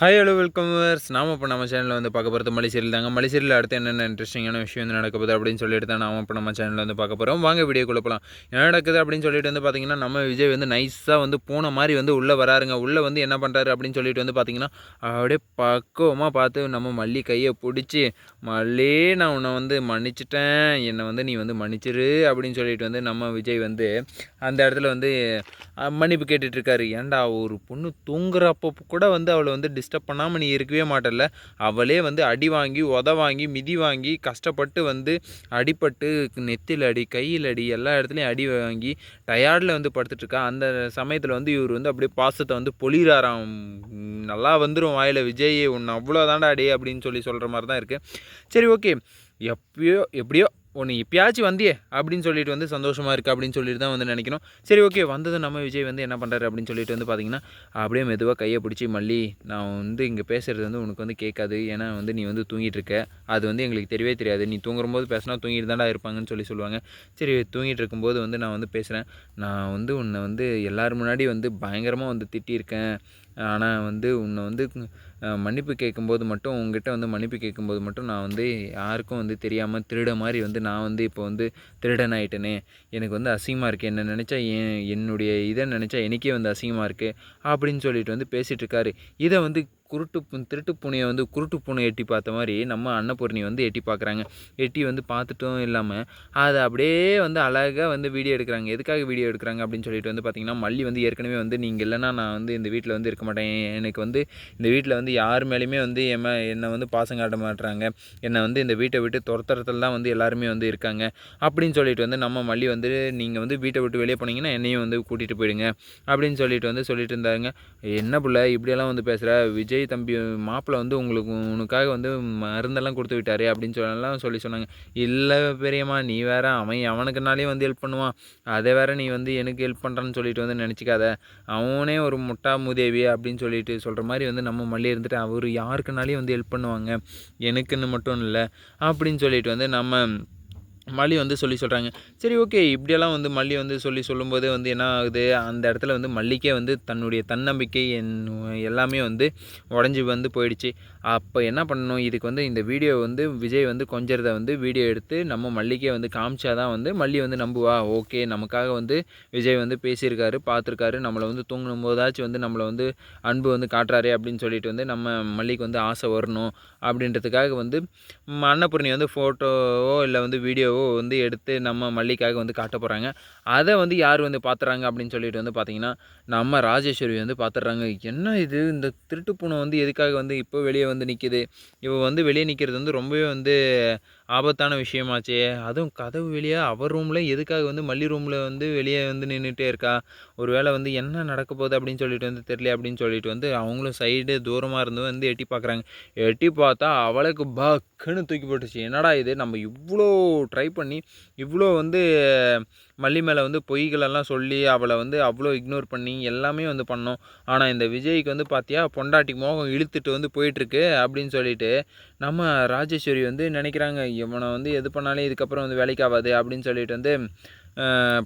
Hi hello welcome verse நாம இப்போ நம்ம சேனலில் வந்து பார்க்க போகிறது மலைசீரியல் தாங்க. மலைசீரியல் அடுத்து என்னென்ன இன்ட்ரெஸ்டிங்கான விஷயம் வந்து நடக்க போகுது அப்படின்னு சொல்லிட்டு தான் நாம் இப்போ நம்ம சேனலில் வந்து பார்க்க போகிறோம் வாங்க வீடியோ குழப்பலாம் என்ன நடக்குது அப்படின்னு சொல்லிட்டு வந்து பார்த்தீங்கன்னா நம்ம விஜய் வந்து நைஸாக வந்து போன மாதிரி வந்து உள்ளே வராருங்க. உள்ளே வந்து என்ன பண்ணுறாரு அப்படின்னு சொல்லிட்டு வந்து பார்த்தீங்கன்னா அப்படியே பக்குவமாக பார்த்து நம்ம மல்லி கையை பிடிச்சி மல்லி நான் உன்னை வந்து மன்னிச்சிட்டேன். என்னை வந்து நீ வந்து மன்னிச்சிரு அப்படின்னு சொல்லிட்டு வந்து நம்ம விஜய் வந்து அந்த இடத்துல வந்து மன்னிப்பு கேட்டுட்ருக்காரு. ஏன்டா ஒரு பொண்ணு தூங்குறப்போ கூட வந்து அவளை வந்து டிஸ்டர்ப் பண்ணாமல் நீ இருக்கவே மாட்டல்ல. அவளே வந்து அடி வாங்கி உத வாங்கி மிதி வாங்கி கஷ்டப்பட்டு வந்து அடிப்பட்டு நெத்தில் அடி கையில் அடி எல்லா இடத்துலையும் அடி வாங்கி டயர்டில் வந்து படுத்துட்ருக்கா. அந்த சமயத்தில் வந்து இவர் வந்து அப்படியே பாசத்தை வந்து பொழிறாராம் நல்லா வந்துடும் வாயில் விஜய் உன்னை அவ்வளோதாண்டா அடி அப்படின்னு சொல்லி சொல்கிற மாதிரி தான் இருக்குது சரி ஓகே. எப்பயோ எப்படியோ ஒன்று எப்பயாச்சும் வந்தியே அப்படின்னு சொல்லிட்டு வந்து சந்தோஷமாக இருக்குது அப்படின்னு சொல்லிட்டு தான் வந்து நினைக்கணும். சரி ஓகே வந்தது நம்ம விஜய் வந்து என்ன பண்ணுறாரு அப்படின்னு சொல்லிட்டு வந்து பார்த்தீங்கன்னா அப்படியே மெதுவாக கையை பிடிச்சி மல்லி நான் வந்து இங்கே பேசுகிறது வந்து உனக்கு வந்து கேட்காது. ஏன்னா வந்து நீ வந்து தூங்கிட்டு இருக்க. அது வந்து எங்களுக்கு தெரியவே தெரியாது. நீ தூங்கும்போது பேசினா தூங்கிட்டு தான்டா இருப்பாங்கன்னு சொல்லி சொல்லுவாங்க. சரி தூங்கிட்டு இருக்கும்போது வந்து நான் வந்து பேசுகிறேன் நான் வந்து உன்னை வந்து எல்லோரும் முன்னாடி வந்து பயங்கரமாக வந்து திட்டியிருக்கேன். ஆனால் வந்து உன்னை வந்து மன்னிப்பு கேட்கும்போது மட்டும் உங்ககிட்ட வந்து மன்னிப்பு கேட்கும்போது மட்டும் நான் வந்து யாருக்கும் வந்து தெரியாமல் திருட மாதிரி வந்து நான் வந்து இப்போ வந்து திருடன் ஆயிட்டேனே எனக்கு வந்து அசிங்கமாக இருக்குது என்ன நினச்சா என் என்னுடைய இதை நினச்சா எனக்கே வந்து அசிங்கமாக இருக்குது அப்படின்னு சொல்லிட்டு வந்து பேசிகிட்ருக்காரு இதை வந்து குருட்டு திருட்டு பூனையை வந்து குருட்டு பூனை எட்டி பார்த்த மாதிரி நம்ம அன்னபூர்ணி வந்து எட்டி பார்க்குறாங்க. எட்டி வந்து பார்த்துட்டும் இல்லாமல் அதை அப்படியே வந்து அழகாக வந்து வீடியோ எடுக்கிறாங்க. எதுக்காக வீடியோ எடுக்கிறாங்க அப்படின்னு சொல்லிட்டு வந்து பார்த்தீங்கன்னா மல்லி வந்து ஏற்கனவே வந்து நீங்கள் இல்லைன்னா நான் வந்து இந்த வீட்டில் வந்து இருக்க மாட்டேன். எனக்கு வந்து இந்த வீட்டில் வந்து யார் மேலேயுமே வந்து என் என்னை வந்து பாசம் காட்ட மாட்டுறாங்க என்னை வந்து இந்த வீட்டை விட்டு துரத்துறதுல தான் வந்து எல்லாருமே வந்து இருக்காங்க. அப்படின்னு சொல்லிட்டு வந்து நம்ம மல்லி வந்து நீங்கள் வந்து வீட்டை விட்டு வெளியே போனீங்கன்னா என்னையும் வந்து கூட்டிகிட்டு போயிடுங்க. அப்படின்னு சொல்லிட்டு வந்து சொல்லிட்டு இருந்தாங்க. என்ன பிள்ளை இப்படியெல்லாம் வந்து பேசுகிற விஜய் தம்பி மாப்பிள்ளை வந்து உங்களுக்கு உனக்காக வந்து மருந்தெல்லாம் கொடுத்து விட்டாரு அப்படின்னு சொல்லலாம் சொல்லி சொன்னாங்க. இல்லை பெரியம்மா நீ வேற அவன் அவனுக்குனாலே வந்து ஹெல்ப் பண்ணுவான். அதை வேற நீ வந்து எனக்கு ஹெல்ப் பண்ணுறான்னு சொல்லிட்டு வந்து நினச்சிக்காத. அவனே ஒரு முட்டா முதேவி அப்படின்னு சொல்லிட்டு சொல்கிற மாதிரி வந்து நம்ம மல்லி இருந்துட்டு அவர் யாருக்குனாலே வந்து ஹெல்ப் பண்ணுவாங்க. எனக்குன்னு மட்டும் இல்லை அப்படின்னு சொல்லிட்டு வந்து நம்ம மல்லி வந்து சொல்லி சொல்கிறாங்க சரி ஓகே. இப்படியெல்லாம் வந்து மல்லி வந்து சொல்லி சொல்லும்போது வந்து என்ன ஆகுது? அந்த இடத்துல வந்து மல்லிக்கே வந்து தன்னுடைய தன்னம்பிக்கை என் எல்லாமே வந்து உடஞ்சி வந்து போயிடுச்சு. அப்போ என்ன பண்ணணும்? இதுக்கு வந்து இந்த வீடியோ வந்து விஜய் வந்து கொஞ்சறதை வந்து வீடியோ எடுத்து நம்ம மல்லிக்கே வந்து காமிச்சா தான் வந்து மல்லி வந்து நம்புவா. ஓகே நமக்காக வந்து விஜய் வந்து பேசியிருக்காரு பார்த்துருக்காரு. நம்மளை வந்து தூங்கணும் போதாச்சும் வந்து நம்மளை வந்து அன்பு வந்து காட்டுறாரே அப்படின்னு சொல்லிட்டு வந்து நம்ம மல்லிக்கு வந்து ஆசை வரணும். அப்படின்றதுக்காக வந்து அன்னபூர்ணி வந்து ஃபோட்டோவோ இல்லை வந்து வீடியோவோ வந்து எடுத்து நம்ம மல்லிக்காக வந்து காட்ட போகிறாங்க அதை வந்து யார் வந்து பார்த்துறாங்க அப்படின்னு சொல்லிட்டு வந்து பார்த்தீங்கன்னா நம்ம ராஜேஸ்வரி வந்து பார்த்துட்றாங்க என்ன இது? இந்த திருட்டு பூனை வந்து எதுக்காக வந்து இப்போ வெளியே வந்து நிற்கிது இவ வந்து வெளியே நிற்கிறது வந்து ரொம்பவே வந்து ஆபத்தான விஷயமாச்சே. அதுவும் கதவு வெளியே அவர் ரூமில் எதுக்காக வந்து மல்லி ரூமில் வந்து வெளியே வந்து நின்றுட்டே இருக்கா? ஒருவேளை வந்து என்ன நடக்க போகுது அப்படின்னு சொல்லிட்டு வந்து தெரியல அப்படின்னு சொல்லிட்டு வந்து அவங்களும் சைடு தூரமாக இருந்து வந்து எட்டி பார்க்குறாங்க எட்டி பார்த்தா அவளுக்கு பக்குன்னு தூக்கி போட்டுச்சு என்னடா இது? நம்ம இவ்வளோ ட்ரை பண்ணி இவ்வளோ வந்து மல்லி மேலே வந்து பொய்களெல்லாம் சொல்லி அவளை வந்து அவ்வளோ இக்னோர் பண்ணி எல்லாமே வந்து பண்ணோம். ஆனால் இந்த விஜய்க்கு வந்து பார்த்தியா பொண்டாட்டி மோகம் இழுத்துட்டு வந்து போயிட்டுருக்கு அப்படின்னு சொல்லிட்டு நம்ம ராஜேஸ்வரி வந்து நினைக்கிறாங்க இவனை வந்து எது பண்ணாலும் இதுக்கப்புறம் வந்து வேலைக்கு ஆகாது அப்படின்னு சொல்லிட்டு வந்து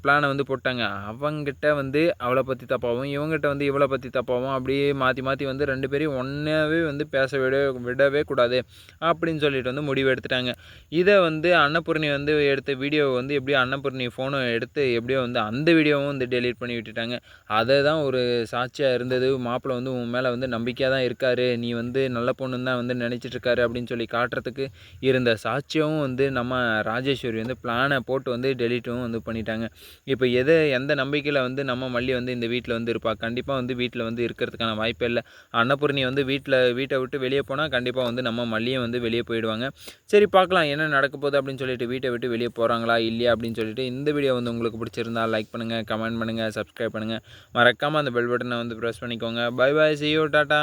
பிளானை வந்து போட்டாங்க. அவங்ககிட்ட வந்து அவளை பற்றி தப்பாகவும் இவங்ககிட்ட வந்து இவளை பற்றி தப்பாகவும் அப்படியே மாற்றி மாற்றி வந்து ரெண்டு பேரையும் ஒன்றாவே வந்து பேச விட விடவே கூடாது அப்படின்னு சொல்லிட்டு வந்து முடிவு எடுத்துட்டாங்க. இதை வந்து அன்னபூர்ணி வந்து எடுத்த வீடியோவை வந்து எப்படியோ அன்னபூர்ணி ஃபோனை எடுத்து எப்படியோ வந்து அந்த வீடியோவும் வந்து டெலீட் பண்ணி விட்டுட்டாங்க. அதை தான் ஒரு சாட்சியாக இருந்தது. மாப்பிள்ளை வந்து உன் மேலே வந்து நம்பிக்கையாக தான் இருக்காரு. நீ வந்து நல்ல பொண்ணுன்னு தான் வந்து நினச்சிட்ருக்காரு அப்படின்னு சொல்லி காட்டுறதுக்கு இருந்த சாட்சியமும் வந்து நம்ம ராஜேஸ்வரி வந்து பிளானை போட்டு வந்து டெலீட்டும் வந்து பண்ணிட்டாங்க. இப்போ எதை எந்த நம்பிக்கையில் வந்து நம்ம மல்லி வந்து இந்த வீட்டில் வந்து இருப்பா? கண்டிப்பாக வந்து வீட்டில் வந்து இருக்கிறதுக்கான வாய்ப்பே இல்லை. அன்னபூர்ணி வந்து வீட்டில் வீட்டை விட்டு வெளியே போனால் கண்டிப்பாக வந்து நம்ம மல்லியும் வந்து வெளியே போயிடுவாங்க. சரி பார்க்கலாம். என்ன நடக்க போகுது அப்படின்னு சொல்லிட்டு வீட்டை விட்டு வெளியே போகிறாங்களா இல்லையா அப்படின்னு சொல்லிட்டு இந்த வீடியோ வந்து உங்களுக்கு பிடிச்சிருந்தா லைக் பண்ணுங்கள் கமெண்ட் பண்ணுங்கள் சப்ஸ்கிரைப் பண்ணுங்கள் மறக்காமல் அந்த பெல் பட்டனை வந்து ப்ரெஸ் பண்ணிக்கோங்க. Bye bye see tata